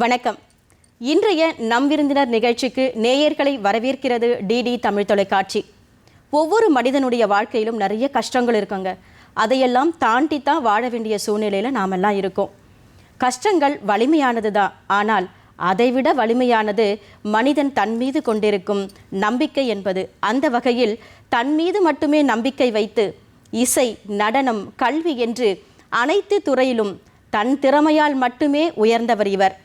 வணக்கம். இன்றைய நம் விருந்தினர் நிகழ்ச்சிக்கு நேயர்களை வரவேற்கிறது டிடி தமிழ் தொலைக்காட்சி. ஒவ்வொரு மனிதனுடைய வாழ்க்கையிலும் நிறைய கஷ்டங்கள் இருக்குங்க. அதையெல்லாம் தாண்டி தான் வாழ வேண்டிய சூழ்நிலையில் நாமெல்லாம் இருக்கோம். கஷ்டங்கள் வலிமையானது தான் ஆனால் அதைவிட வலிமையானது மனிதன் தன் மீது கொண்டிருக்கும் நம்பிக்கை என்பது. அந்த வகையில் தன் மீது மட்டுமே நம்பிக்கை வைத்து இசை நடனம் கல்வி என்று அனைத்து துறையிலும் தன் திறமையால் மட்டுமே உயர்ந்தவர் இவர்.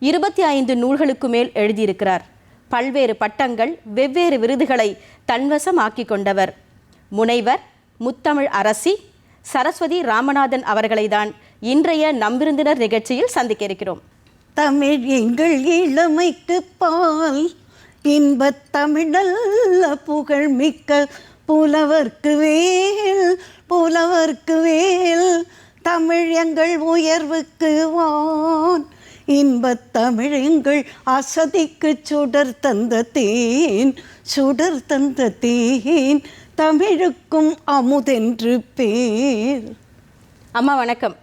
இருபத்தி ஐந்து நூல்களுக்கு மேல் எழுதியிருக்கிறார். பல்வேறு பட்டங்கள் வெவ்வேறு விருதுகளை தன்வசமாக்கி கொண்டவர் முனைவர் முத்தமிழ் அரசி சரஸ்வதி ராமநாதன் அவர்களை தான் இன்றைய நம்பிருந்தினர் நிகழ்ச்சியில் சந்திக்க இருக்கிறோம். தமிழ் எங்கள் இளமைக்கு பால் இன்பத் தமிழல்ல புகழ் மிக்க புலவர்க்கு வேல் புலவர்க்கு வேல் தமிழ் எங்கள் உயர்வுக்கு வான். இன்பத் தமிழ் எங்கள் அசதிக்கு சுடர் தந்த தேன் சுடர் தந்த தேன் தமிழுக்கும் அமுதென்று பேர். அம்மா வணக்கம்.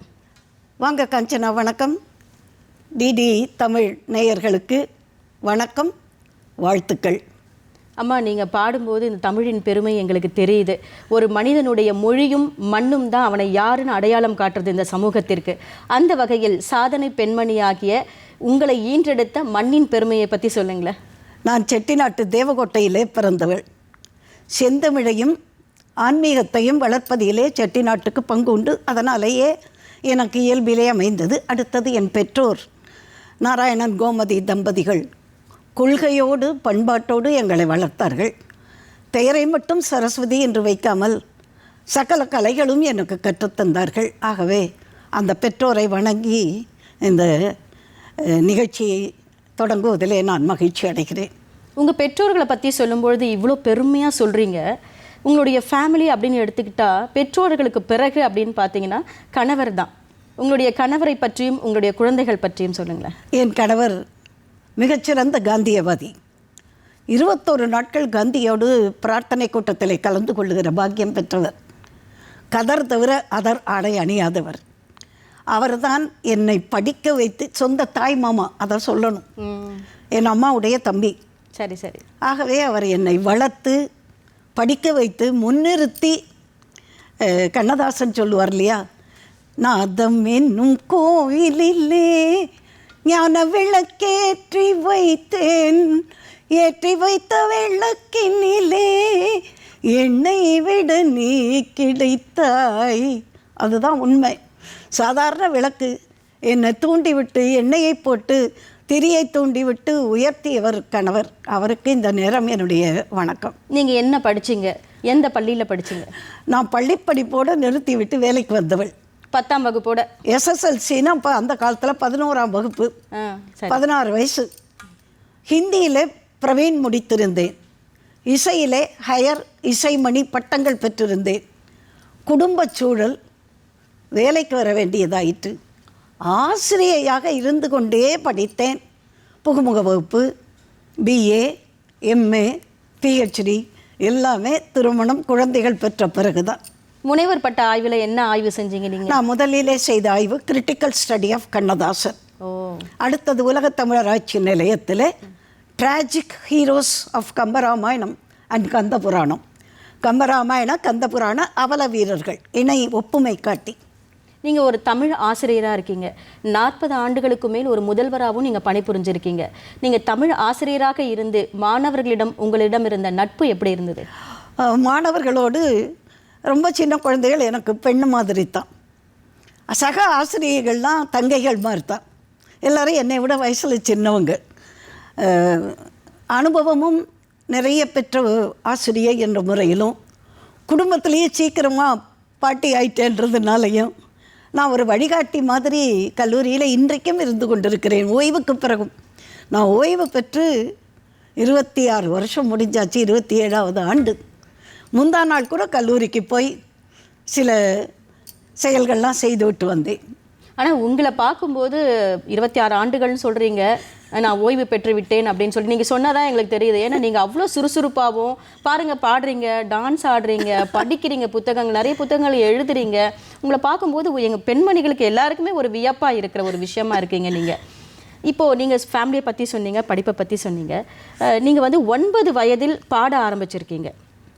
வாங்க காஞ்சனா வணக்கம். டிடி தமிழ் நேயர்களுக்கு வணக்கம் வாழ்த்துக்கள். அம்மா நீங்கள் பாடும்போது இந்த தமிழின் பெருமை எங்களுக்கு தெரியுது. ஒரு மனிதனுடைய மொழியும் மண்ணும் தான் அவனை யாருன்னு அடையாளம் காட்டுறது இந்த சமூகத்திற்கு. அந்த வகையில் சாதனை பெண்மணியாகிய உங்களை ஈன்றெடுத்த மண்ணின் பெருமையை பற்றி சொல்லுங்களேன். நான் செட்டிநாட்டு தேவகோட்டையிலே பிறந்தவள். செந்தமிழையும் ஆன்மீகத்தையும் வளர்ப்பதிலே செட்டிநாட்டுக்கு பங்கு உண்டு. அதனாலேயே எனக்கு இயல்பிலே அமைந்தது. அடுத்தது என் பெற்றோர். நாராயணன் கோமதி தம்பதிகள். கொள்கையோடு பண்பாட்டோடு எங்களை வளர்த்தார்கள். பெயரை மட்டும் சரஸ்வதி என்று வைக்காமல் சகல கலைகளும் எனக்கு கற்றுத்தந்தார்கள் ஆகவே அந்த பெற்றோரை வணங்கி இந்த நிகழ்ச்சியை தொடங்குவதிலே நான் மகிழ்ச்சி அடைகிறேன். உங்கள் பெற்றோர்களை பற்றி சொல்லும்பொழுது இவ்வளோ பெருமையாக சொல்கிறீங்க உங்களுடைய ஃபேமிலி அப்படின்னு எடுத்துக்கிட்டா பெற்றோர்களுக்கு பிறகு அப்படின்னு பார்த்தீங்கன்னா கணவர் தான். உங்களுடைய கணவரை பற்றியும் உங்களுடைய குழந்தைகள் பற்றியும் சொல்லுங்களேன். என் கணவர் மிகச்சிறந்த காந்தியவாதி. இருபத்தோரு நாட்கள் காந்தியோடு பிரார்த்தனை கூட்டத்தில் கலந்து கொள்ளுகிற பாக்கியம் பெற்றவர். கதர் தவிர அதர் ஆடை அணியாதவர். அவர்தான் என்னை படிக்க வைத்து சொந்த தாய் மாமா அதை சொல்லணும். என் அம்மாவுடைய தம்பி. சரி சரி. ஆகவே அவர் என்னை வளர்த்து படிக்க வைத்து முன்னிறுத்தி கண்ணதாசன் சொல்லுவார் இல்லையா? நாதம் என்னும் கோயிலிலே ஞான விளக்கேற்றி வைத்தேன். ஏற்றி வைத்த விளக்கினிலே எண்ணெய் விட நீ கிடைத்தாய். அதுதான் உண்மை. சாதாரண விளக்கு. என்னை தூண்டிவிட்டு எண்ணெயை போட்டு திரியை தூண்டிவிட்டு உயர்த்தியவர் கணவர். அவருக்கு இந்த நேரம் என்னுடைய வணக்கம். நீங்கள் என்ன படிச்சீங்க? எந்த பள்ளியில் படிச்சீங்க? நான் பள்ளிப்படிப்போடு நிறுத்திவிட்டு வேலைக்கு வந்தவள். பத்தாம் வகுப்போட. எஸ்எஸ்எல்சின்னா அப்போ அந்த காலத்தில் பதினோராம் வகுப்பு. பதினாறு வயசு. ஹிந்தியிலே பிரவீன் முடித்திருந்தேன். இசையிலே ஹையர் இசைமணி பட்டங்கள் பெற்றிருந்தேன். குடும்பச் சூழல் வேலைக்கு வர வேண்டியதாயிற்று. ஆசிரியையாக இருந்து கொண்டே படித்தேன். புகுமுக வகுப்பு பிஏ எம்ஏ பிஹெச்டி எல்லாமே திருமணம் குழந்தைகள் பெற்ற பிறகுதான். முனைவர் பட்ட ஆய்வில் என்ன ஆய்வு செஞ்சீங்க நீங்கள் நான் முதலிலே செய்த ஆய்வு கிரிட்டிக்கல் ஸ்டடி ஆஃப் கண்ணதாசன். ஓ. அடுத்தது உலகத் தமிழராட்சி நிலையத்தில் tragic heroes of Kambaramayanam and Kandapuranam. Kambaramayanam Kandapuranam அவல வீரர்கள் இணை ஒப்புமை காட்டி. நீங்கள் ஒரு தமிழ் ஆசிரியராக இருக்கீங்க. நாற்பது ஆண்டுகளுக்கு மேல் ஒரு முதல்வராகவும் நீங்கள் பணிபுரிஞ்சிருக்கீங்க. நீங்கள் தமிழ் ஆசிரியராக இருந்து மாணவர்களிடம் உங்களிடம் இருந்த நட்பு எப்படி இருந்தது? மாணவர்களோடு ரொம்ப சின்ன குழந்தைகள் எனக்கு பெண்ணு மாதிரி தான் சக ஆசிரியர்கள்லாம் தங்கைகள் மாதிரி தான் எல்லோரும் என்னை விட வயசில் சின்னவங்க. அனுபவமும் நிறைய பெற்ற ஆசிரியை என்ற முறையிலும் குடும்பத்திலேயே சீக்கிரமாக பாட்டி ஆயிட்டேன்றதுனாலையும் நான் ஒரு வழிகாட்டி மாதிரி கல்லூரியில் இன்றைக்கும் இருந்து கொண்டிருக்கிறேன். ஓய்வுக்கு பிறகும். நான் ஓய்வு பெற்று இருபத்தி ஆறு வருஷம் முடிஞ்சாச்சு இருபத்தி ஏழாவது ஆண்டு. முந்தா நாள் கூட கல்லூரிக்கு போய் சில செயல்கள்லாம் செய்து விட்டு வந்தேன். ஆனால் உங்களை பார்க்கும்போது இருபத்தி ஆறு ஆண்டுகள்னு சொல்கிறீங்க நான் ஓய்வு பெற்று விட்டேன் அப்படின்னு சொல்லி நீங்கள் சொன்னதான் எங்களுக்கு தெரியுது. ஏன்னா நீங்கள் அவ்வளோ சுறுசுறுப்பாகவும் பாருங்கள் பாடுறீங்க டான்ஸ் ஆடுறீங்க படிக்கிறீங்க புத்தகங்கள் நிறைய புத்தகங்கள் எழுதுறீங்க. உங்களை பார்க்கும்போது எங்கள் பெண்மணிகளுக்கு எல்லாருக்குமே ஒரு வியப்பாக இருக்கிற ஒரு விஷயமா இருக்கீங்க நீங்கள் இப்போது நீங்கள் ஃபேமிலியை பற்றி சொன்னீங்க படிப்பை பற்றி சொன்னீங்க. நீங்கள் வந்து ஒன்பது வயதில் பாட ஆரம்பிச்சிருக்கீங்க.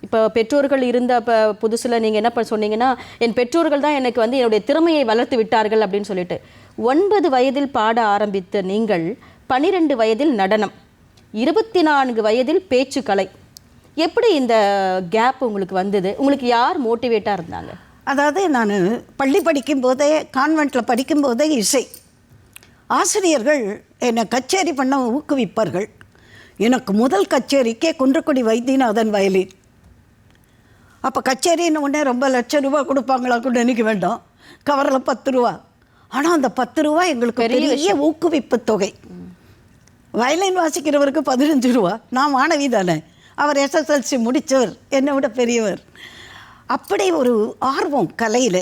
இப்போ பெற்றோர்கள் இருந்த இப்போ புதுசில் நீங்கள் என்ன பண்ண சொன்னீங்கன்னா என் பெற்றோர்கள் தான் எனக்கு வந்து என்னுடைய திறமையை வளர்த்து விட்டார்கள் அப்படின்னு சொல்லிட்டு. ஒன்பது வயதில் பாட ஆரம்பித்த நீங்கள் பன்னிரெண்டு வயதில் நடனம் இருபத்தி நான்கு வயதில் பேச்சுக்கலை. எப்படி இந்த கேப் உங்களுக்கு வந்தது? உங்களுக்கு யார் மோட்டிவேட்டாக இருந்தாங்க? அதாவது நான் பள்ளி படிக்கும்போதே கான்வெண்ட்டில் படிக்கும்போதே இசை. ஆசிரியர்கள் என்னை கச்சேரி பண்ண ஊக்குவிப்பார்கள். எனக்கு முதல் கச்சேரிக்கே குன்றக்குடி வைத்தியநாதன் வயலின். அப்போ கச்சேரின்னு உடனே ரொம்ப லட்சம் ரூபா கொடுப்பாங்களா கூட நினைக்க வேண்டாம். கவரில் பத்து ரூபா. ஆனால் அந்த பத்து ரூபா எங்களுக்கு பெரிய ஊக்குவிப்பு தொகை. வயலின் வாசிக்கிறவருக்கு பதினஞ்சு ரூபா. நான் மாணவி தானே. அவர் எஸ்எஸ்எல்சி முடித்தவர் என்னை விட பெரியவர். அப்படி ஒரு ஆர்வம் கலையில்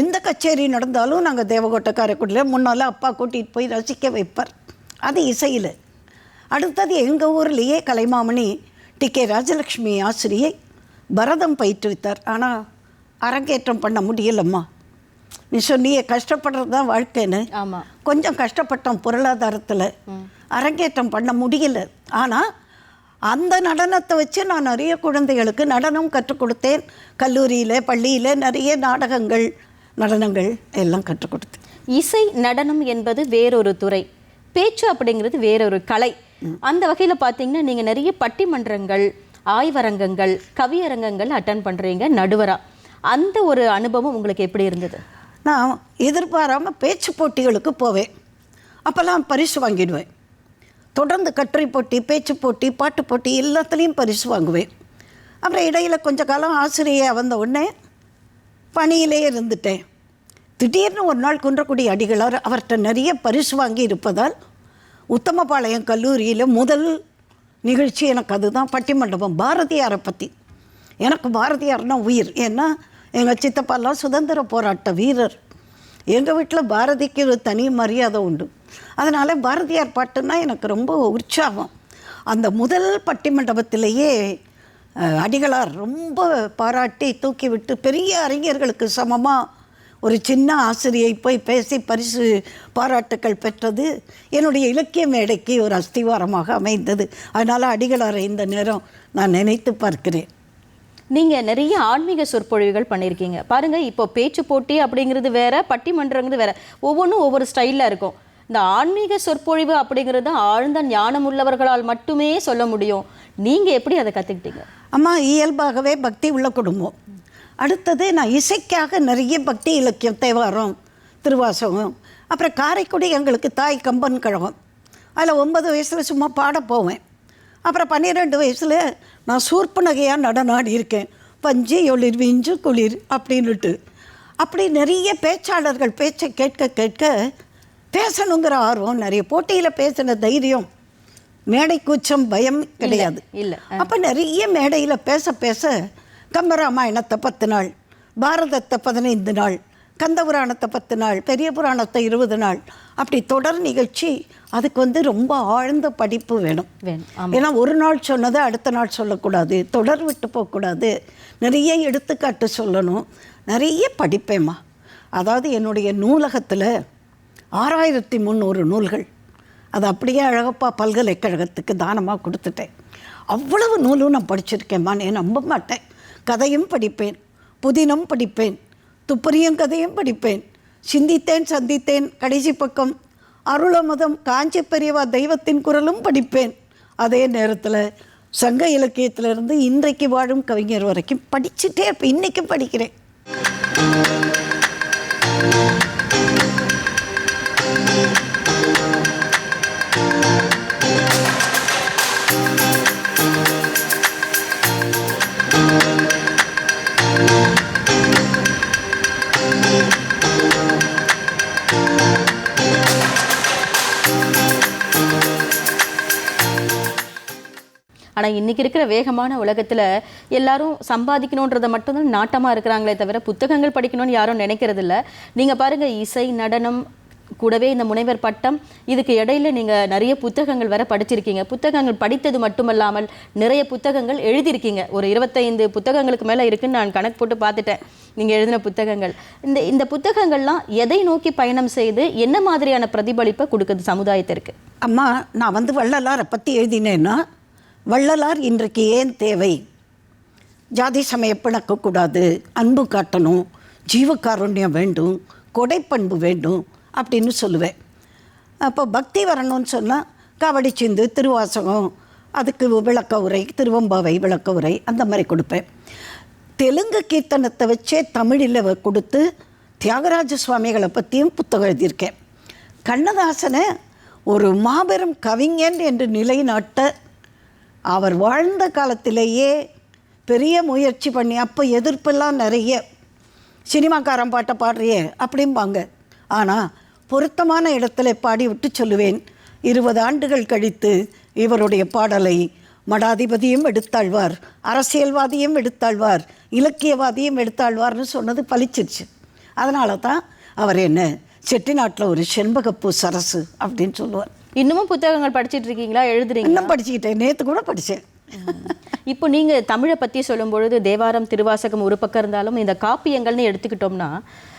எந்த கச்சேரி நடந்தாலும் நாங்கள் தேவகோட்டை காரைக்குடியில் முன்னால் அப்பா கூட்டிகிட்டு போய் ரசிக்க வைப்பார். அது இசையில். அடுத்தது எங்கள் ஊர்லேயே கலைமாமணி டி கே ராஜலக்ஷ்மி ஆசிரியை பரதம் பயிற்றுவித்தார். ஆனால் அரங்கேற்றம் பண்ண முடியலம்மா. நீ சொன்னியே கஷ்டப்படுறது தான் வாழ்க்கைன்னு. ஆமாம் கொஞ்சம் கஷ்டப்பட்டோம் பொருளாதாரத்தில். அரங்கேற்றம் பண்ண முடியல. ஆனால் அந்த நடனத்தை வச்சு நான் நிறைய குழந்தைகளுக்கு நடனம் கற்றுக் கொடுத்தேன். கல்லூரியில் பள்ளியில் நிறைய நாடகங்கள் நடனங்கள் எல்லாம் கற்றுக் கொடுத்தேன். இசை நடனம் என்பது வேறொரு துறை. பேச்சு அப்படிங்கிறது வேறொரு கலை. அந்த வகையில் பார்த்தீங்கன்னா நீங்கள் நிறைய பட்டிமன்றங்கள் ஆய்வரங்கங்கள் கவியரங்கங்கள் அட்டன் பண்ணுறீங்க நடுவராக அந்த ஒரு அனுபவம் உங்களுக்கு எப்படி இருந்தது? நான் எதிர்பாராமல் பேச்சு போட்டிகளுக்கு போவேன். அப்போல்லாம் பரிசு வாங்கிடுவேன். தொடர்ந்து கட்டுரை போட்டி பேச்சு போட்டி பாட்டு போட்டி எல்லாத்துலேயும் பரிசு வாங்குவேன். அப்புறம் இடையில் கொஞ்ச காலம் ஆசிரியை வந்த உடனே பணியிலே இருந்துட்டேன். திடீர்னு ஒரு நாள் குன்றக்குடி அடிகளார் அவர்கிட்ட நிறைய பரிசு வாங்கி இருப்பதால் உத்தமபாளையம் கல்லூரியில் முதல் நிகழ்ச்சி எனக்கு அதுதான் பட்டிமண்டபம் பாரதியாரை பற்றி எனக்கு பாரதியார்னா உயிர். ஏன்னா எங்கள் சித்தப்பாலாம் சுதந்திர போராட்ட வீரர். எங்கள் வீட்டில் பாரதிக்கு ஒரு தனி மரியாதை உண்டு. அதனால் பாரதியார் பாட்டுன்னா எனக்கு ரொம்ப உற்சாகம். அந்த முதல் பட்டிமண்டபத்திலேயே அடிகளார் ரொம்ப பாராட்டி தூக்கிவிட்டு பெரிய அறிஞர்களுக்கு சமமாக ஒரு சின்ன ஆசிரியை போய் பேசி பரிசு பாராட்டுக்கள் பெற்றது என்னுடைய இலக்கிய மேடைக்கு ஒரு அஸ்திவாரமாக அமைந்தது. அதனால் அடிகளாரை இந்த நேரம் நான் நினைத்து பார்க்கிறேன். நீங்க நிறைய ஆன்மீக சொற்பொழிவுகள் பண்ணியிருக்கீங்க. பாருங்க இப்போ பேச்சு போட்டி அப்படிங்கிறது வேற பட்டிமன்றங்கிறது வேற. ஒவ்வொன்றும் ஒவ்வொரு ஸ்டைலில் இருக்கும். இந்த ஆன்மீக சொற்பொழிவு அப்படிங்கிறது ஆழ்ந்த ஞானம் உள்ளவர்களால் மட்டுமே சொல்ல முடியும். நீங்க எப்படி அதை கத்துக்கிட்டீங்க? அம்மா இயல்பாகவே பக்தி உள்ள குடும்பம். அடுத்தது நான் இசைக்காக நிறைய பக்தி இலக்கியம் தேவாரம் திருவாசகம் அப்புறம் காரைக்குடி எங்களுக்கு தாய் கம்பன் கழகம். அதில் ஒன்பது வயசில் சும்மா பாட போவேன். அப்புறம் பன்னிரெண்டு வயசில் நான் சூர்ப்பு நகையாக நடனாடி இருக்கேன். பஞ்சு ஒளிர் விஞ்சு குளிர் அப்படின்னுட்டு. அப்படி நிறைய பேச்சாளர்கள் பேச்சை கேட்க கேட்க பேசணுங்கிற ஆர்வம் நிறைய. போட்டியில் பேசின தைரியம் மேடை கூச்சம் பயம் கிடையாது. இல்ல அப்போ நிறைய மேடையில் பேச பேச கம்பராமாயணத்தை பத்து நாள் பாரதத்தை பதினைந்து நாள் கந்த புராணத்தை பத்து நாள் பெரிய புராணத்தை இருபது நாள். அப்படி தொடர் நிகழ்ச்சி அதுக்கு வந்து ரொம்ப ஆழ்ந்த படிப்பு வேணும். ஏன்னா ஒரு நாள் சொன்னதை அடுத்த நாள் சொல்லக்கூடாது. தொடர் விட்டு போகக்கூடாது. நிறைய எடுத்துக்காட்டு சொல்லணும். நிறைய படிப்பேம்மா. அதாவது என்னுடைய நூலகத்தில் ஆறாயிரத்தி முந்நூறு நூல்கள். அது அப்படியே அழகப்பா பல்கலைக்கழகத்துக்கு தானமாக கொடுத்துட்டேன். அவ்வளவு நூலும் நான் படிச்சிருக்கேம்மா. நான் நம்ப மாட்டேன். கதையும் படிப்பேன் புதினம் படிப்பேன் துப்பறியும் கதையும் படிப்பேன் சிந்தித்தேன் சந்தித்தேன் கடைசி பக்கம் அருளமதம் காஞ்சி பெரியவா தெய்வத்தின் குரலும் படிப்பேன். அதே நேரத்தில் சங்க இலக்கியத்திலிருந்து இன்றைக்கு வாழும் கவிஞர் வரைக்கும் படிச்சுட்டே இருப்பேன் இன்றைக்கும் படிக்கிறேன். ஆனால் இன்றைக்கி இருக்கிற வேகமான உலகத்தில் எல்லாரும் சம்பாதிக்கணுன்றதை மட்டும்தான் நாட்டமாக இருக்கிறாங்களே தவிர புத்தகங்கள் படிக்கணும்னு யாரும் நினைக்கிறது நீங்கள் பாருங்கள் இசை நடனம் கூடவே இந்த முனைவர் பட்டம் இதுக்கு இடையில நீங்கள் நிறைய புத்தகங்கள் வர படிச்சிருக்கீங்க. புத்தகங்கள் படித்தது மட்டுமல்லாமல் நிறைய புத்தகங்கள் எழுதியிருக்கீங்க. ஒரு இருபத்தைந்து புத்தகங்களுக்கு மேலே இருக்குன்னு நான் கணக்கு போட்டு பார்த்துட்டேன். நீங்கள் எழுதின புத்தகங்கள். இந்த இந்த புத்தகங்கள்லாம் எதை நோக்கி பயணம் செய்து என்ன மாதிரியான பிரதிபலிப்பை கொடுக்குது சமுதாயத்திற்கு? அம்மா நான் வந்து வள்ளலாரை பற்றி எழுதினேன்னா வள்ளலார் இன்றைக்கு ஏன் தேவை? ஜாதி சமய பிணக்கக்கூடாது அன்பு காட்டணும் ஜீவகாருண்யம் வேண்டும் கொடைப்பண்பு வேண்டும் அப்படின்னு சொல்லுவேன். அப்போ பக்தி வரணும்னு சொன்னால் காவடி சிந்து திருவாசகம் அதுக்கு விளக்க உரை திருவம்பாவை விளக்க உரை அந்த மாதிரி கொடுப்பேன். தெலுங்கு கீர்த்தனத்தை வச்சே தமிழில் கொடுத்து தியாகராஜ சுவாமிகளை பற்றியும் புத்தகம் எழுதியிருக்கேன். கண்ணதாசனை ஒரு மாபெரும் கவிஞன் என்று நிலைநாட்ட அவர் வாழ்ந்த காலத்திலேயே பெரிய முயற்சி பண்ணி அப்போ எதிர்ப்பெல்லாம் நிறைய. சினிமாக்காரன் பாட்டை பாடுறியே அப்படிம்பாங்க. ஆனால் பொருத்தமான இடத்துல பாடி விட்டு சொல்லுவேன். இருபது ஆண்டுகள் கழித்து இவருடைய பாடலை மடாதிபதியும் எடுத்தாழ்வார் அரசியல்வாதியும் எடுத்தாழ்வார் இலக்கியவாதியும் எடுத்தாழ்வார்னு சொன்னது பளிச்சிருச்சு. அதனால தான் அவர் என்ன செட்டிநாட்டில் ஒரு செண்பகப்பூ சரசு அப்படின்னு சொல்லுவார். இன்னமும் புத்தகங்கள் படிச்சிட்டு இருக்கீங்களா? எழுதுறீங்க இன்னும் படிச்சுக்கிட்டேன். நேற்று கூட படித்தேன் இப்போ நீங்க தமிழை பத்தி சொல்லும் பொழுது தேவாரம் திருவாசகம் ஒரு பக்கம் இருந்தாலும் இந்த காப்பியங்கள்னு எடுத்துக்கிட்டோம்னா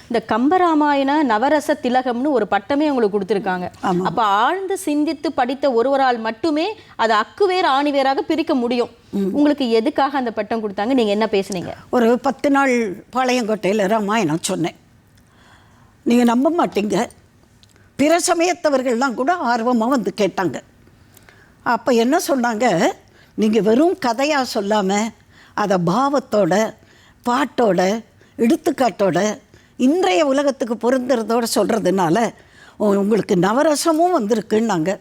இந்த கம்பராமாயண நவரச திலகம்னு ஒரு பட்டமே உங்களுக்கு கொடுத்துருக்காங்க. அப்ப ஆழ்ந்து சிந்தித்து படித்த ஒருவரால் மட்டுமே அதை அக்குவேர் ஆணிவேராக பிரிக்க முடியும். உங்களுக்கு எதுக்காக அந்த பட்டம் கொடுத்தாங்க? நீங்க என்ன பேசுனீங்க? ஒரு பத்து நாள் பாளையங்கோட்டையில் ராமாயணம் சொன்னேன். நீங்கள் நம்ப மாட்டீங்க. பிற சமயத்தவர்கள்லாம் கூட ஆர்வமாக வந்து கேட்டாங்க. அப்போ என்ன சொன்னாங்க? நீங்கள் வெறும் கதையாக சொல்லாமல் அதை பாவத்தோட பாட்டோட எடுத்துக்காட்டோட இன்றைய உலகத்துக்கு பொருந்துறதோடு சொல்கிறதுனால உங்களுக்கு நவரசமும் வந்திருக்குன்னாங்க.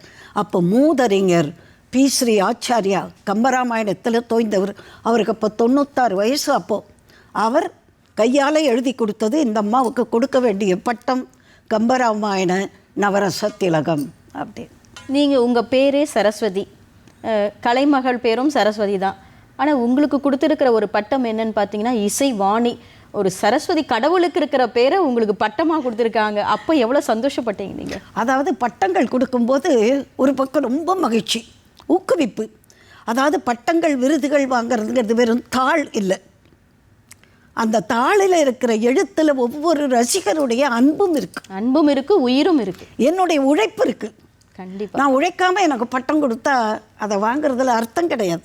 அப்போ மூதறிஞர் பி. ஸ்ரீ ஆச்சாரியா கம்பராமாயணத்தில் தோய்ந்தவர். அவருக்கு அப்போ தொண்ணூத்தாறு வயசு அப்போது அவர் கையால் எழுதி கொடுத்தது இந்த அம்மாவுக்கு கொடுக்க வேண்டிய பட்டம் கம்பராமாயண நவரச திலகம் அப்படி. நீங்க உங்க பேரே சரஸ்வதி. கலைமகள் பேரும் சரஸ்வதி தான். ஆனா உங்களுக்கு கொடுத்துருக்கிற ஒரு பட்டம் என்னன்னு பார்த்தீங்கன்னா இசை வாணி ஒரு சரஸ்வதி கடவுளுக்கு இருக்கிற பேரை உங்களுக்கு பட்டமா கொடுத்துருக்காங்க. அப்போ எவ்வளவு சந்தோஷப்பட்டீங்க நீங்க? அதாவது பட்டங்கள் கொடுக்கும்போது ஒரு பக்கம் ரொம்ப மகிழ்ச்சி ஊக்குவிப்பு. அதாவது பட்டங்கள் விருதுகள் வாங்குறதுங்கிறது வெறும் தாள் இல்லை. அந்த தாளில் இருக்கிற எழுத்தில் ஒவ்வொரு ரசிகருடைய அன்பும் இருக்கு. அன்பும் இருக்கு உயிரும் இருக்கு. என்னுடைய உழைப்பு இருக்கு. கண்டிப்பா. நான் உழைக்காம எனக்கு பட்டம் கொடுத்தா அதை வாங்குறதுல அர்த்தம் கிடையாது.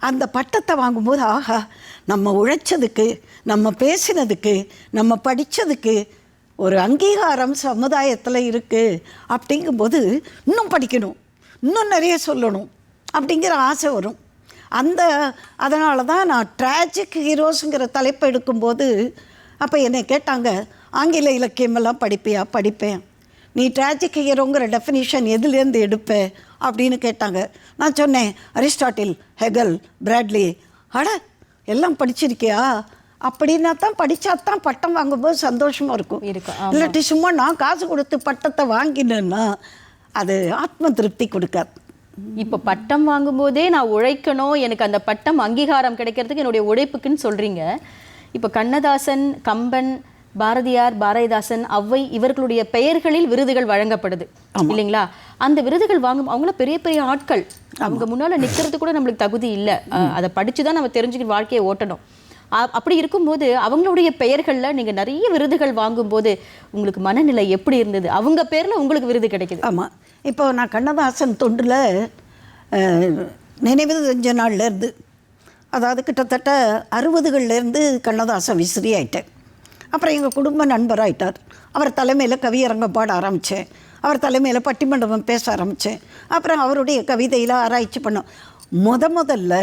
அந்த பட்டத்தை வாங்கும்போது ஆஹா நம்ம உழைச்சதுக்கு நம்ம பேசினதுக்கு நம்ம படித்ததுக்கு ஒரு அங்கீகாரம் சமுதாயத்தில் இருக்குது அப்படிங்கும்போது இன்னும் படிக்கணும் இன்னும் நிறைய சொல்லணும் அப்படிங்கிற ஆசை வரும். அந்த அதனால தான் நான் ட்ராஜிக் ஹீரோஸுங்கிற தலைப்பை எடுக்கும்போது அப்போ என்னை கேட்டாங்க ஆங்கில இலக்கியமெல்லாம் படிப்பியா? படிப்பேன். நீ ட்ராஜிக் ஹீரோங்கிற டெஃபினிஷன் எதுலேருந்து எடுப்ப? அப்படின்னு கேட்டாங்க. நான் சொன்னேன் அரிஸ்டாட்டில் ஹெகல் பிராட்லி. அட எல்லாம் படிச்சிருக்கியா? அப்படின்னா தான் படித்தா தான் பட்டம் வாங்கும்போது சந்தோஷமாக இருக்கும். இருக்கும், இல்லாட்டி சும்மா நான் காசு கொடுத்து பட்டத்தை வாங்கினேன்னா அது ஆத்ம திருப்தி கொடுக்காது. இப்போ பட்டம் வாங்கும்போதே நான் உழைக்கணும் எனக்கு அந்த பட்டம் அங்கீகாரம் கிடைக்கிறதுக்கு என்னுடைய உழைப்புக்குன்னு சொல்றீங்க. இப்போ கண்ணதாசன் கம்பன் பாரதியார் பாரதிதாசன் ஔவை இவர்களுடைய பெயர்களில் விருதுகள் வழங்கப்படுது. இல்லைங்களா? அந்த விருதுகள் வாங்கும் அவங்கள பெரிய பெரிய ஆட்கள். அவங்க முன்னால நிக்கிறது கூட நம்மளுக்கு தகுதி இல்லை. அதை படிச்சு தான் நம்ம தெரிஞ்சுக்கிற வாழ்க்கையை ஓட்டணும். அப்படி இருக்கும்போது அவங்களுடைய பெயர்களில் நீங்கள் நிறைய விருதுகள் வாங்கும்போது உங்களுக்கு மனநிலை எப்படி இருந்தது? அவங்க பேரில் உங்களுக்கு விருது கிடைக்குது. ஆமாம் இப்போ நான் கண்ணதாசன் தொண்டில் நினைவு செஞ்ச நாள்லேருந்து அதாவது கிட்டத்தட்ட அறுபதுகள்லேருந்து கண்ணதாசன் விசிறி ஆயிட்டேன். அப்புறம் எங்கள் குடும்ப நண்பராகிட்டார் அவர் தலைமையில் கவியரங்கம் பாட ஆரம்பித்தேன் அவர் தலைமையில் பட்டிமண்டபம் பேச ஆரம்பித்தேன் அப்புறம் அவருடைய கவிதையில் ஆராய்ச்சி பண்ணோம். முத முதல்ல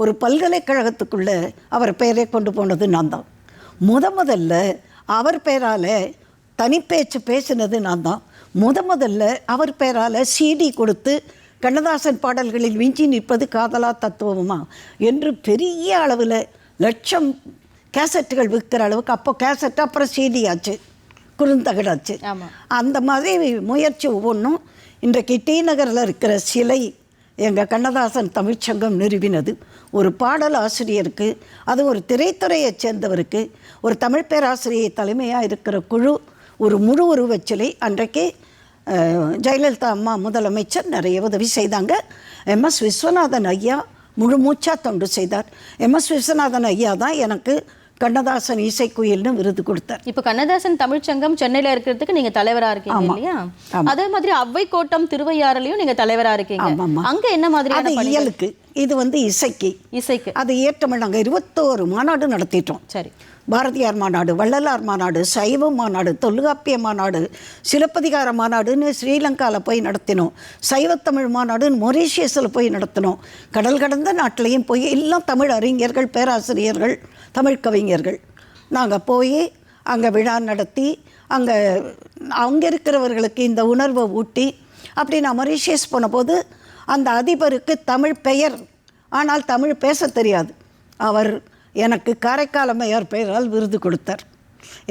ஒரு பல்கலைக்கழகத்துக்குள்ளே அவர் பெயரை கொண்டு போனது நான் தான் முத முதல்ல அவர் பெயரால் தனிப்பேச்சு பேசினது நான் தான் முத முதல்ல அவர் பெயரால் சிடி கொடுத்து கண்ணதாசன் பாடல்களில் விஞ்சி நிற்பது காதலா தத்துவமா என்று பெரிய அளவில் லட்சம் கேசட்டுகள் விற்கிற அளவுக்கு அப்போ கேசட் அப்புறம் சிடி ஆச்சு குறுந்தகடாச்சு. அந்த மாதிரி முயற்சி ஒவ்வொன்றும் இன்றைக்கு டி நகரில் இருக்கிற சிலை எங்கள் கண்ணதாசன் தமிழ்ச்சங்கம் நிறுவினது. ஒரு பாடல் ஆசிரியருக்கு அது ஒரு திரைத்துறையைச் சேர்ந்தவருக்கு ஒரு தமிழ் பேராசிரியை தலைமையாக இருக்கிற குழு ஒரு முழு உருவச் சிலை அன்றைக்கு ஜெயலலிதா அம்மா முதலமைச்சர் நிறைய உதவி செய்தாங்க. எம்எஸ் விஸ்வநாதன் ஐயா முழு மூச்சா தொண்டு செய்தார். எம்எஸ் விஸ்வநாதன் ஐயா தான் எனக்கு கண்ணதாசன் இசைக்குயில்னு விருது கொடுத்தார் இப்ப கண்ணதாசன் தமிழ்ச்சங்கம் சென்னையில இருக்கிறதுக்கு நீங்க தலைவரா இருக்கீங்க. இல்லையா. அதே மாதிரி அவ்வை கோட்டம் திருவையாறுலயும் நீங்க தலைவரா இருக்கீங்க. அங்க என்ன அது மாதிரியான பணிகள்? இயலுக்கு இது வந்து இசைக்கு இசைக்கு அது ஏற்றமிழ் நாங்கள் இருபத்தோரு மாநாடு நடத்திட்டோம் சரி பாரதியார் மாநாடு வள்ளலார் மாநாடு சைவ மாநாடு தொல்காப்பிய மாநாடு சிலப்பதிகார மாநாடுன்னு ஸ்ரீலங்காவில் போய் நடத்தினோம். சைவத்தமிழ் மாநாடுன்னு மொரீஷியஸில் போய் நடத்தினோம். கடல் கடந்த நாட்டிலையும் போய் எல்லாம் தமிழ் அறிஞர்கள் பேராசிரியர்கள் தமிழ் கவிஞர்கள். நாங்கள் போய் அங்கே விழா நடத்தி அங்கே அங்கே இருக்கிறவர்களுக்கு இந்த உணர்வை ஊட்டி அப்படி நான் மொரீஷியஸ் போனபோது அந்த அதிபருக்கு தமிழ் பெயர். ஆனால் தமிழ் பேச தெரியாது. அவர் எனக்கு காரைக்கால் அம்மையார் பெயரால் விருது கொடுத்தார்.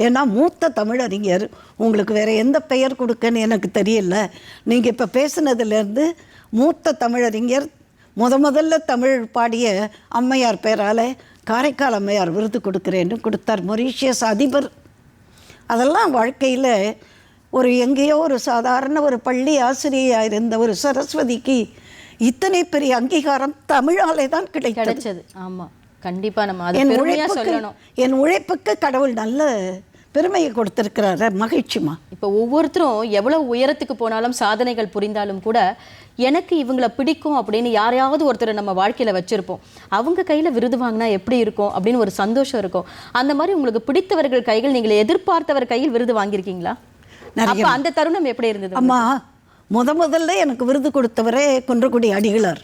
ஏன்னா மூத்த தமிழறிஞர் உங்களுக்கு வேற எந்த பெயர் கொடுக்கன்னு எனக்கு தெரியல. நீங்கள் இப்போ பேசுனதுலேருந்து மூத்த தமிழறிஞர் முத முதல்ல தமிழ் பாடிய அம்மையார் பெயரால் காரைக்கால் அம்மையார் விருது கொடுக்குறேன்னு கொடுத்தார் மொரீஷியஸ் அதிபர். அதெல்லாம் வாழ்க்கையில் ஒரு எங்கேயோ ஒரு சாதாரண ஒரு பள்ளி ஆசிரியையாக இருந்த ஒரு சரஸ்வதிக்கு இத்தனை பெரிய அங்கீகாரம் தமிழாலே தான் கிடைத்தது. கிடைச்சது. ஆமாம் கண்டிப்பா நம்ம அது என் பெருமையா உழைப்புக்கு சொல்லணும். என் உழைப்புக்கு கடவுள் நல்ல பெருமையை கொடுத்திருக்கிறாரு. மகிழ்ச்சிமா இப்போ ஒவ்வொருத்தரும் எவ்வளவு உயரத்துக்கு போனாலும் சாதனைகள் புரிந்தாலும் கூட எனக்கு இவங்கள பிடிக்கும் அப்படின்னு யாரையாவது ஒருத்தரை நம்ம வாழ்க்கையில வச்சிருப்போம். அவங்க கையில விருது வாங்கினா எப்படி இருக்கும் அப்படின்னு ஒரு சந்தோஷம் இருக்கும். அந்த மாதிரி உங்களுக்கு பிடித்தவர்கள் கைகள் நீங்கள் எதிர்பார்த்தவர் கையில் விருது வாங்கியிருக்கீங்களா. அப்ப அந்த தருணம் எப்படி இருந்தது அம்மா முத முதல்ல எனக்கு விருது கொடுத்தவரே குன்றக்குடி அடிகளார்.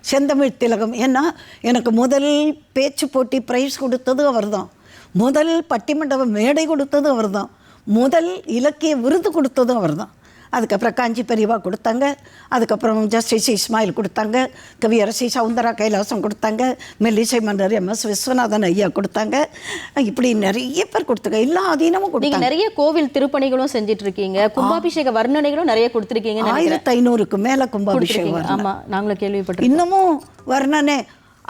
செந்தமிழ் திலகம். ஏன்னா எனக்கு முதல் பேச்சு போட்டி ப்ரைஸ் கொடுத்தது அவர்தான். முதல் பட்டிமண்டபம் மேடை கொடுத்ததும் அவர்தான். முதல் இலக்கிய விருது கொடுத்ததும் அவர்தான். அதுக்கப்புறம் காஞ்சி பெரியவா கொடுத்தாங்க. அதுக்கப்புறம் ஜஸ்டிஸ் இஸ்மாயில் கொடுத்தாங்க. கவியரசி சவுந்தரா கைலாசம் கொடுத்தாங்க. மெல்லிசை மன்னர் எம் எஸ் விஸ்வநாதன் ஐயா கொடுத்தாங்க. இப்படி நிறைய பேர் கொடுத்தாங்க எல்லா அதீனமும் கொடுத்தாங்க. நிறைய கோவில் திருப்பணிகளும் செஞ்சிட்டு இருக்கீங்க கும்பாபிஷேக வர்ணனைகளும் நிறைய கொடுத்திருக்கீங்கன்னு நினைக்கிறேன். ஆயிரத்தி ஐநூறுக்கு மேல கும்பாபிஷேகம் கொடுத்திருக்கீங்க. வரும் ஆமா நாங்களும் கேள்விப்பட்டிருக்கோம். இன்னமும் வர்ணனே.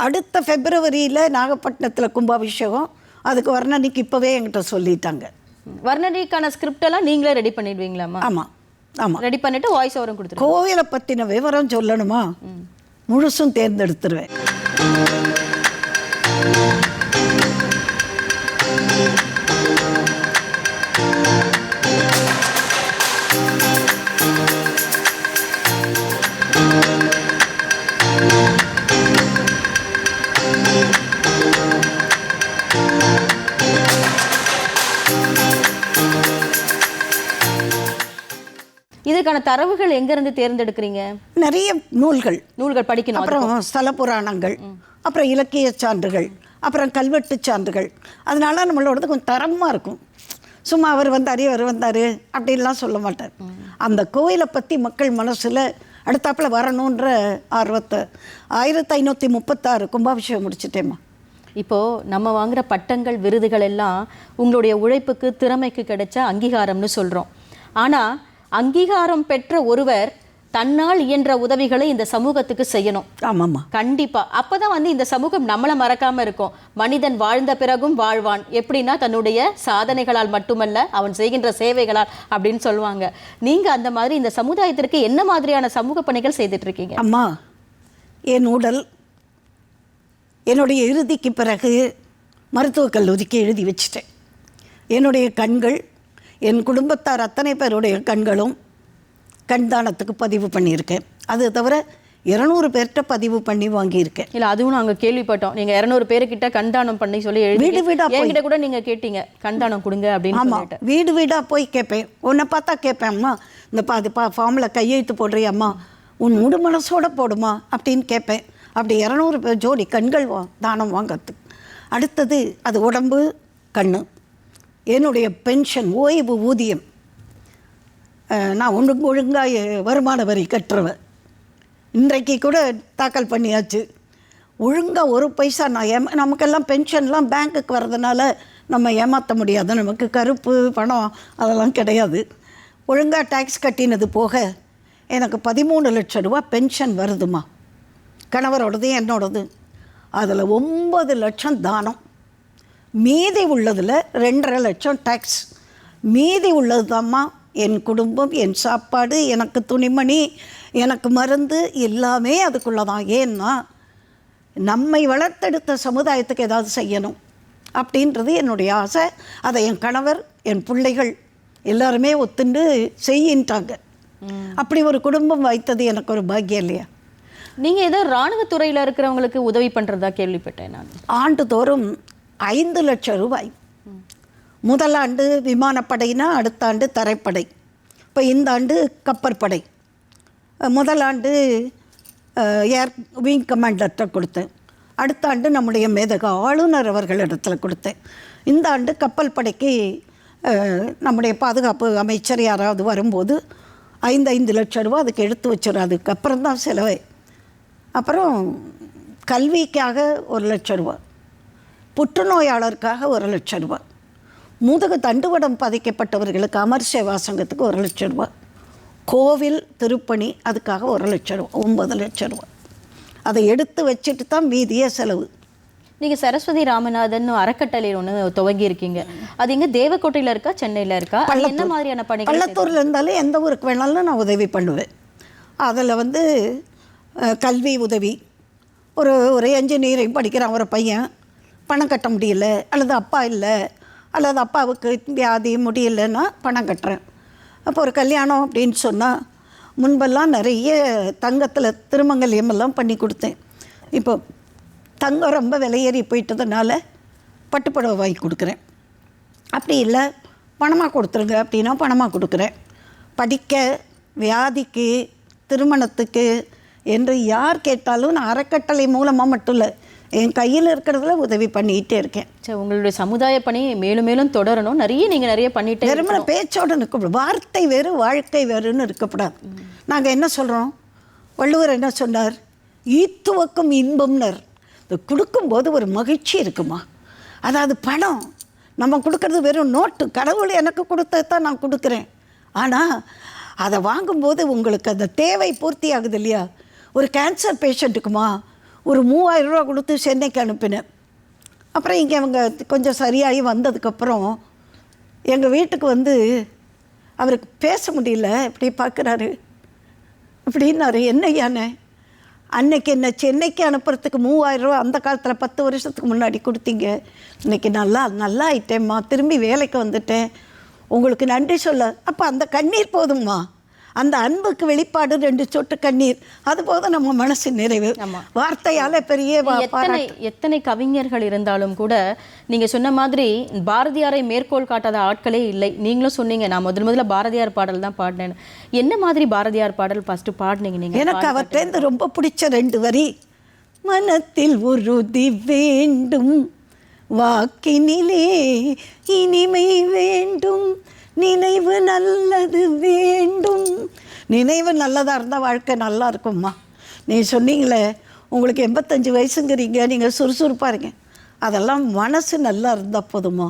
அடுத்த பிப்ரவரியில் நாகப்பட்டினத்தில் கும்பாபிஷேகம். அதுக்கு வர்ணனைக்கு இப்போவே என்கிட்ட சொல்லிட்டாங்க. வர்ணனைக்கான ஸ்கிரிப்ட் எல்லாம் நீங்களே ரெடி பண்ணிடுவீங்களாமா ஆமாம் ஆமாம் ரெடி பண்ணிட்டு வாய்ஸ் ஓவரும் கொடுத்துருவோம் கோவிலை பற்றின விவரம் சொல்லணுமா? முழுசும் தேர்ந்தெடுத்துருவேன். இதுக்கான தரவுகள் எங்க இருந்து தேர்ந்தெடுக்கிறீங்க? நிறைய நூல்கள். நூல்கள் படிக்கணும் அப்புறம் ஸ்தல புராணங்கள் அப்புறம் இலக்கிய சான்றுகள் அப்புறம் கல்வெட்டு சான்றுகள். அதனால நம்மளோடது கொஞ்சம் தரமாக இருக்கும். சும்மா அவர் வந்தார் இவர் வந்தார் அப்படின்லாம் சொல்ல மாட்டார். அந்த கோயிலை பற்றி மக்கள் மனசில் அடுத்தாப்புல வரணுன்ற ஆர்வத்தை ஆயிரத்தி ஐநூற்றி முப்பத்தாறு கும்பாபிஷேகம் முடிச்சிட்டேம்மா. இப்போ நம்ம வாங்குற பட்டங்கள் விருதுகள் எல்லாம் உங்களுடைய உழைப்புக்கு திறமைக்கு கிடைச்ச அங்கீகாரம்னு சொல்றோம். ஆனா அங்கீகாரம் பெற்ற ஒருவர் தன்னால் இயன்ற உதவிகளை இந்த சமூகத்துக்கு செய்யணும். ஆமாம்மா. கண்டிப்பா. அப்பதான் வந்து இந்த சமூகம் நம்மள மறக்காம இருக்கும். மனிதன் வாழ்ந்த பிறகும் வாழ்வான். எப்படின்னா தன்னுடைய சாதனைகளால் மட்டுமல்ல அவன் செய்கின்ற சேவைகளால் அப்படின்னு சொல்லுவாங்க. நீங்க அந்த மாதிரி இந்த சமுதாயத்திற்கு என்ன மாதிரியான சமூக பணிகள் செய்துட்டு இருக்கீங்க அம்மா என் உடல் என்னுடைய இறுதிக்கு பிறகு மருத்துவக் கல்லூரிக்கு எழுதி வச்சிட்டேன். என்னுடைய கண்கள் என் குடும்பத்தார் அத்தனை பேருடைய கண்களும் கண் தானத்துக்கு பதிவு பண்ணியிருக்கேன். அது தவிர இருநூறு பேர்கிட்ட பதிவு பண்ணி வாங்கியிருக்கேன். இல்ல அதுவும் நாங்க கேள்விப்பட்டோம். நீங்க இருநூறு பேருக்கிட்ட கண்தானம் பண்ணி சொல்லி வீடு வீடா போய். என்கிட்ட கூட நீங்க கேட்டீங்க. கண்தானம் கொடுங்க அப்படின்னு ஆமாம் வீடு வீடாக போய் கேட்பேன். உன்னை பார்த்தா கேட்பேன் அம்மா இந்த பா அது பா ஃபார்மில் கையெழுத்து போடுறியம்மா உன் முழு மனசோட போடுமா? அப்படின்னு கேட்பேன். அப்படி இரநூறு பேர் ஜோடி கண்கள் வா தானம் வாங்கிறது அடுத்தது அது உடம்பு கண்ணு. என்னுடைய பென்ஷன் ஓய்வு ஊதியம். நான் ஒழுங்கு ஒழுங்காக வருமான வரி கட்டுறவன். இன்றைக்கு கூட தாக்கல் பண்ணியாச்சு. ஒழுங்காக ஒரு பைசா நான் ஏமா நமக்கெல்லாம் பென்ஷன்லாம் பேங்க்குக்கு வர்றதுனால நம்ம ஏமாற்ற முடியாது. நமக்கு கருப்பு பணம் அதெல்லாம் கிடையாது. ஒழுங்காக டேக்ஸ் கட்டினது போக எனக்கு பதிமூணு லட்சம் ரூபா பென்ஷன் வருதுமா கணவரோடது என்னோடது. அதில் ஒம்பது லட்சம் தானம். மீதி உள்ளதில் ரெண்டரை லட்சம் டேக்ஸ் மீதி உள்ளதுதாம்மா என் குடும்பம் என் சாப்பாடு எனக்கு துணிமணி எனக்கு மருந்து எல்லாமே அதுக்குள்ளே தான் ஏன்னா நம்மை வளர்த்தெடுத்த சமுதாயத்துக்கு ஏதாவது செய்யணும் அப்படின்றது என்னுடைய ஆசை. அதை என் கணவர் என் பிள்ளைகள் எல்லாருமே ஒத்துண்டு செய்யின்ட்டாங்க அப்படி ஒரு குடும்பம் வைத்தது எனக்கு ஒரு பாக்கியம் இல்லையா? நீங்க ஏதோ ராணுவத்துறையில இருக்கிறவங்களுக்கு உதவி பண்றதா கேள்விப்பட்டேன் நான். ஆண்டுதோறும் ஐந்து லட்சம் ரூபாய். முதல் ஆண்டு விமானப்படைனா அடுத்த ஆண்டு தரைப்படை. இப்போ இந்த ஆண்டு கப்பற்படை முதலாண்டு முதல் ஆண்டு ஏர் விங் கமாண்டர்கிட்ட கொடுத்தேன். அடுத்த ஆண்டு நம்முடைய மேதக ஆளுநர் அவர்களிடத்துல கொடுத்தேன். இந்த ஆண்டு கப்பல் படைக்கு நம்முடைய பாதுகாப்பு அமைச்சர் யாராவது வரும்போது ஐந்து ஐந்து லட்சம் ரூபா அதுக்கு எடுத்து வச்சிடும் அதுக்கப்புறம் தான் செலவே. அப்புறம் கல்விக்காக ஒரு லட்சம் ரூபா புற்றுநோயாளருக்காக ஒரு லட்சம் ரூபா. முதுகு தண்டுவடம் பாதிக்கப்பட்டவர்களுக்கு அமர் சேவா சங்கத்துக்கு ஒரு லட்சம் ரூபா. கோவில் திருப்பணி அதுக்காக ஒரு லட்சம் ரூபா ஒன்பது லட்சம் ரூபா. அதை எடுத்து வச்சுட்டு தான் மீதியே செலவு. நீங்க சரஸ்வதி ராமநாதன் அறக்கட்டளை ஒண்ணு துவங்கி இருக்கீங்க. அது எங்க தேவக்கோட்டையில இருக்கா சென்னையில இருக்கா? என்ன மாதிரியான பணிகள் பள்ளத்தூரில் இருந்தாலும் எந்த ஊருக்கு வேணாலும் நான் உதவி பண்ணுவேன். அதில் வந்து கல்வி உதவி. ஒரு ஒரு என்ஜினியரிங் படிக்கிறான் ஒரு பையன். பணம் கட்ட முடியல அல்லது அப்பா இல்லை அல்லது அப்பாவுக்கு வியாதி முடியலன்னா பணம் கட்டுறேன். அப்போ ஒரு கல்யாணம் அப்படின்னு சொன்னால் முன்பெல்லாம் நிறைய தங்கத்தில் திருமங்கல்யமெல்லாம் பண்ணி கொடுத்தேன். இப்போ தங்கம் ரொம்ப விலையேறி போயிட்டதுனால பட்டுப்புடவை வாங்கி கொடுக்குறேன். அப்படி இல்லை பணமாக கொடுத்துருங்க அப்படின்னா பணமாக கொடுக்குறேன். படிக்க வியாதிக்கு திருமணத்துக்கு என்று யார் கேட்டாலும் நான் அறக்கட்டளை மூலமாக மட்டும் இல்லை என் கையில் இருக்கிறதுல உதவி பண்ணிக்கிட்டே இருக்கேன். சரி, உங்களுடைய சமுதாய பணி மேலும் மேலும் தொடரணும். நிறைய நீங்க நிறைய பண்ணிட்டே வெறுமனை பேச்சோடு நிற்கக்கூடாது. வார்த்தை வேறு வாழ்க்கை வேறுன்னு இருக்கக்கூடாது நாங்கள் என்ன சொல்கிறோம் வள்ளுவர் என்ன சொன்னார்? ஈத்துவக்கும் இன்பம்னர். இது கொடுக்கும்போது ஒரு மகிழ்ச்சி இருக்குமா? அதாவது பணம். நம்ம கொடுக்கறது வெறும் நோட்டு. கடவுள் எனக்கு கொடுத்தது தான் நான் கொடுக்குறேன். ஆனால் அதை வாங்கும்போது உங்களுக்கு அந்த தேவை பூர்த்தி ஆகுது இல்லையா? ஒரு கேன்சர் பேஷண்ட்டுக்குமா ஒரு மூவாயிரம் ரூபா கொடுத்து சென்னைக்கு அனுப்பினேன். அப்புறம் இங்கே அவங்க கொஞ்சம் சரியாகி வந்ததுக்கப்புறம் எங்கள் வீட்டுக்கு வந்து அவருக்கு பேச முடியல இப்படி பார்க்குறாரு. இப்படின்னாரு என்ன யானை அன்னைக்கு என்ன சென்னைக்கு அனுப்புறதுக்கு மூவாயிரம் ரூபா அந்த காலத்தில் பத்து வருஷத்துக்கு முன்னாடி கொடுத்தீங்க. இன்னைக்கு நல்லா நல்லா ஆயிட்டேம்மா. திரும்பி வேலைக்கு வந்துட்டேன். உங்களுக்கு நன்றி சொல்ல அப்போ அந்த கண்ணீர் போதும்மா? அந்த அன்புக்கு வெளிப்பாடு ரெண்டு சொட்டு கண்ணீர். அது போதும் நம்ம மனசு நிறைவு. வார்த்தையால் பெரிய எத்தனை எத்தனை கவிஞர்கள் இருந்தாலும் கூட நீங்க சொன்ன மாதிரி பாரதியாரை மேற்கோள் காட்டாத ஆட்களே இல்லை. நீங்களும் சொன்னீங்க நான் முதல் முதல்ல பாரதியார் பாடல் தான் பாடினேன். என்ன மாதிரி பாரதியார் பாடல் ஃபர்ஸ்ட் பாடினீங்க நீங்க? எனக்கு அவர்கிட்டேருந்து ரொம்ப பிடிச்ச ரெண்டு வரி. மனத்தில் உறுதி வேண்டும். வாக்கினிலே இனிமை வேண்டும். நினைவு நல்லது வேண்டும். நினைவு நல்லதாக இருந்தால் வாழ்க்கை நல்லா இருக்கும்மா. நீ சொன்னீங்களே உங்களுக்கு எண்பத்தஞ்சு வயசுங்கிறீங்க நீங்கள் சுறுசுறுப்பாக இருங்க. அதெல்லாம் மனசு நல்லா இருந்தால் போதுமா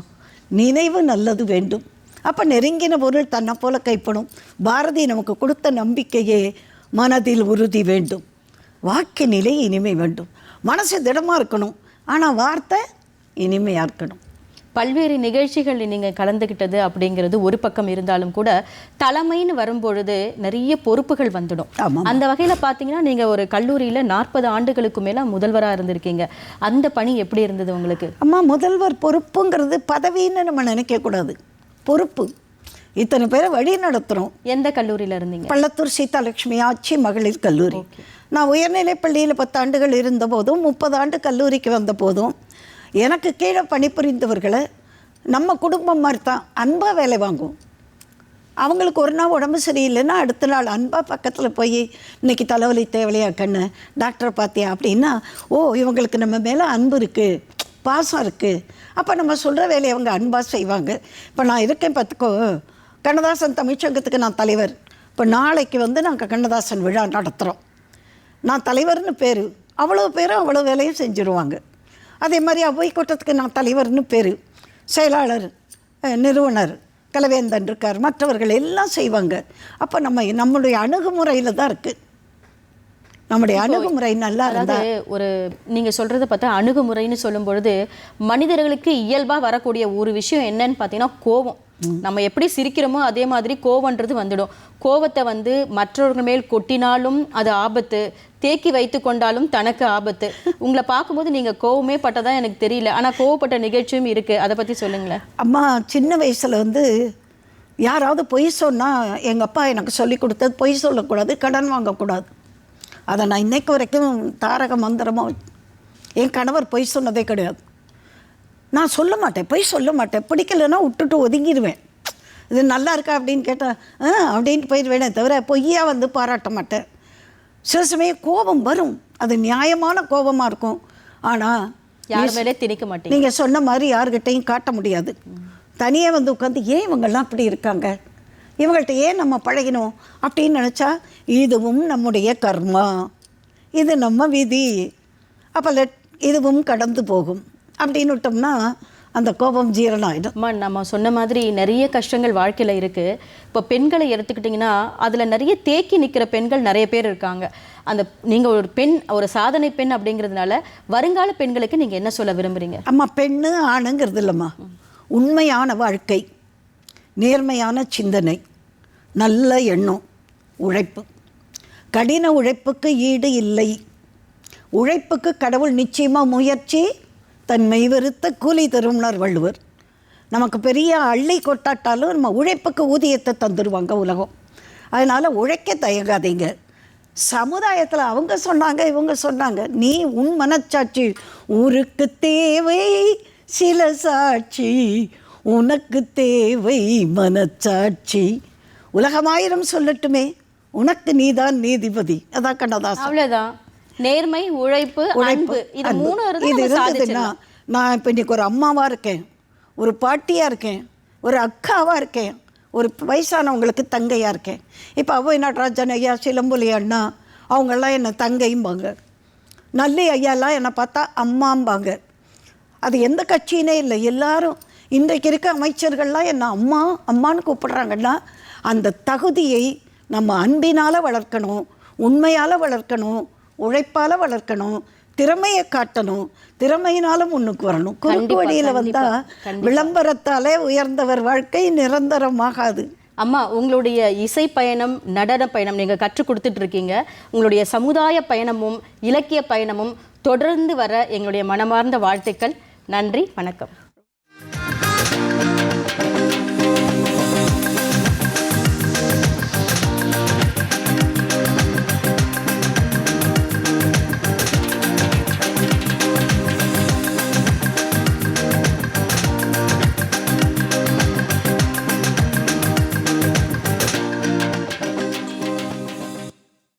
நினைவு நல்லது வேண்டும். அப்போ நெருங்கின பொருள் தன்னை போல கைப்படும். பாரதி நமக்கு கொடுத்த நம்பிக்கையே மனதில் உறுதி வேண்டும். வாக்கினிலே இனிமை வேண்டும். மனசு திடமாக இருக்கணும். ஆனால் வார்த்தை இனிமையாக இருக்கணும். பல்வேறு நிகழ்ச்சிகளில் நீங்க கலந்துக்கிட்டது அப்படிங்கிறது ஒரு பக்கம் இருந்தாலும் கூட தலைமைன்னு வரும்பொழுது நிறைய பொறுப்புகள் வந்துடும். அந்த வகையில பாத்தீங்கன்னா நீங்க ஒரு கல்லூரியில நாற்பது ஆண்டுகளுக்கு மேல முதல்வரா இருந்திருக்கீங்க. அந்த பணி எப்படி இருந்தது உங்களுக்கு? அம்மா முதல்வர் பொறுப்புங்கிறது பதவின்னு நம்ம நினைக்கக்கூடாது பொறுப்பு. இத்தனை பேரை வழி நடத்துகிறோம் எந்த கல்லூரியில இருந்தீங்க? பள்ளத்தூர் சீதாலட்சுமி ஆட்சி மகளிர் கல்லூரி. நான் உயர்நிலைப் பள்ளியில் பத்து ஆண்டுகள் இருந்தபோதும் முப்பது ஆண்டு கல்லூரிக்கு வந்த போதும் எனக்கு கீழே பணிபுரிந்தவர்களை நம்ம குடும்பம் மாதிரி தான் அன்பாக வேலை வாங்குவோம். அவங்களுக்கு ஒரு நாள் உடம்பு சரியில்லைன்னா அடுத்த நாள் அன்பாக பக்கத்தில் போய் இன்றைக்கி தலைவலி தேவையா கண்ணு? டாக்டரை பார்த்தியா அப்படின்னா ஓ இவங்களுக்கு நம்ம மேலே அன்பு இருக்குது பாசம் இருக்குது அப்போ நம்ம சொல்கிற வேலையை அவங்க அன்பாக செய்வாங்க. இப்போ நான் இருக்கேன் பார்த்துக்கோ. கண்ணதாசன் தமிழ்ச்சங்கத்துக்கு நான் தலைவர். இப்போ நாளைக்கு வந்து நாங்கள் கண்ணதாசன் விழா நடத்துகிறோம் நான் தலைவர்னு பேர். அவ்வளோ பேரும் அவ்வளோ வேலையும் செஞ்சுருவாங்க. அதே மாதிரி அவ்வை கூட்டத்துக்கு நான் தலைவர்னு பேர். செயலாளர் நிறுவனர் கலவேந்தன் இருக்கார். மற்றவர்கள் எல்லாம் செய்வாங்க. அப்போ நம்ம நம்மளுடைய அணுகுமுறையில் தான் இருக்குது நம்முடைய அணுகுமுறை நல்லா அதாவது ஒரு நீங்க சொல்றத பார்த்தா அணுகுமுறைன்னு சொல்லும் பொழுது மனிதர்களுக்கு இயல்பா வரக்கூடிய ஒரு விஷயம் என்னன்னு பார்த்தீங்கன்னா கோபம். நம்ம எப்படி சிரிக்கிறோமோ அதே மாதிரி கோவன்றது வந்துடும். கோவத்தை வந்து மற்றவர்கள் மேல் கொட்டினாலும் அது ஆபத்து. தேக்கி வைத்து கொண்டாலும் தனக்கு ஆபத்து. உங்களை பார்க்கும்போது நீங்கள் கோவமே பட்டதா எனக்கு தெரியல. ஆனால் கோவப்பட்ட நிகழ்ச்சியும் இருக்குது அதை பற்றி சொல்லுங்களேன். அம்மா சின்ன வயசில் வந்து யாராவது பொய் சொன்னால் எங்கள் அப்பா எனக்கு சொல்லி கொடுத்தது பொய் சொல்லக்கூடாது கடன் வாங்கக்கூடாது. அதை நான் இன்னைக்கு வரைக்கும் தாரக மந்திரமாக என் கணவர் பொய் சொன்னதே கிடையாது. நான் சொல்ல மாட்டேன் பொய் சொல்ல மாட்டேன். பிடிக்கலைன்னா விட்டுட்டு ஒதுங்கிடுவேன். இது நல்லா இருக்கா அப்படின்னு கேட்டால் ஆ அப்படின்ட்டு போயிடுவேனே தவிர பொய்யா வந்து பாராட்ட மாட்டேன். சில சமயம் கோபம் வரும். அது நியாயமான கோபமாக இருக்கும். ஆனால் யார் மேலே திணிக்க மாட்டீங்க? நீங்கள் சொன்ன மாதிரி யாருக்கிட்டையும் காட்ட முடியாது. தனியாக வந்து உட்காந்து ஏன் இவங்கெல்லாம் அப்படி இருக்காங்க? இவங்கள்ட்ட ஏன் நம்ம பழகினோம்? அப்படின்னு நினச்சா இதுவும் நம்முடைய கர்மா. இது நம்ம விதி. அப்போ லெட் இதுவும் கடந்து போகும். அப்படின்னு விட்டோம்னா அந்த கோபம் ஜீரணம் ஆகிடும் அம்மா நம்ம சொன்ன மாதிரி நிறைய கஷ்டங்கள் வாழ்க்கையில் இருக்கு. இப்போ பெண்களை எடுத்துக்கிட்டிங்கன்னா அதில் நிறைய தேக்கி நிற்கிற பெண்கள் நிறைய பேர் இருக்காங்க. அந்த நீங்கள் ஒரு பெண் ஒரு சாதனை பெண் அப்படிங்கிறதுனால வருங்கால பெண்களுக்கு நீங்கள் என்ன சொல்ல விரும்புறீங்க? அம்மா பெண்ணு ஆணுங்கிறது இல்லைம்மா. உண்மையான வாழ்க்கை நேர்மையான சிந்தனை நல்ல எண்ணம் உழைப்பு. கடின உழைப்புக்கு ஈடு இல்லை. உழைப்புக்கு கடவுள் நிச்சயமாக முயற்சி தன்மை வெறுத்த கூலி தரும்னார் வள்ளுவர். நமக்கு பெரிய அள்ளி கொட்டாட்டாலும் நம்ம உழைப்புக்கு ஊதியத்தை தந்துடுவாங்க உலகம். அதனால் உழைக்க தயங்காதீங்க. சமுதாயத்தில் அவங்க சொன்னாங்க இவங்க சொன்னாங்க. நீ உன் மனச்சாட்சி ஊருக்கு தேவை சில சாட்சி உனக்கு தேவை மனச்சாட்சி. உலகமாயிரம் சொல்லட்டுமே உனக்கு நீதான் நீதிபதி. அதான் கண்ணதாசன். அவ்வளோதான் நேர்மை உழைப்பு அன்பு. இது. மூணு இது இருந்ததுன்னா நான் இப்போ இன்னைக்கு ஒரு அம்மாவாக இருக்கேன். ஒரு பாட்டியாக இருக்கேன். ஒரு அக்காவாக இருக்கேன். ஒரு வயசானவங்களுக்கு தங்கையாக இருக்கேன். இப்போ அவ்வை நடராஜன் ஐயா சிலம்புலி அண்ணா அவங்கெல்லாம் என்னை தங்கைம்பாங்க. நல்லி ஐயாலாம் என்னை பார்த்தா அம்மாம்பாங்க. அது எந்த கட்சியினே இல்லை. எல்லாரும் இன்றைக்கு இருக்க அமைச்சர்கள்லாம் என்னை அம்மா அம்மான்னு கூப்பிடுறாங்கன்னா அந்த தகுதியை நம்ம அன்பினால் வளர்க்கணும் உண்மையால் வளர்க்கணும் உழைப்பால் வளர்க்கணும் திறமையை காட்டணும் திறமையினால முன்னுக்கு வரணும். குறுக்கு வழியில் வந்தால் விளம்பரத்தாலே உயர்ந்தவர் வாழ்க்கை நிரந்தரமாகாது. அம்மா உங்களுடைய இசை பயணம் நடன பயணம் நீங்க கற்றுக் கொடுத்துட்டு இருக்கீங்க உங்களுடைய சமுதாய பயணமும் இலக்கிய பயணமும் தொடர்ந்து வர எங்களுடைய மனமார்ந்த வாழ்த்துக்கள். நன்றி வணக்கம்.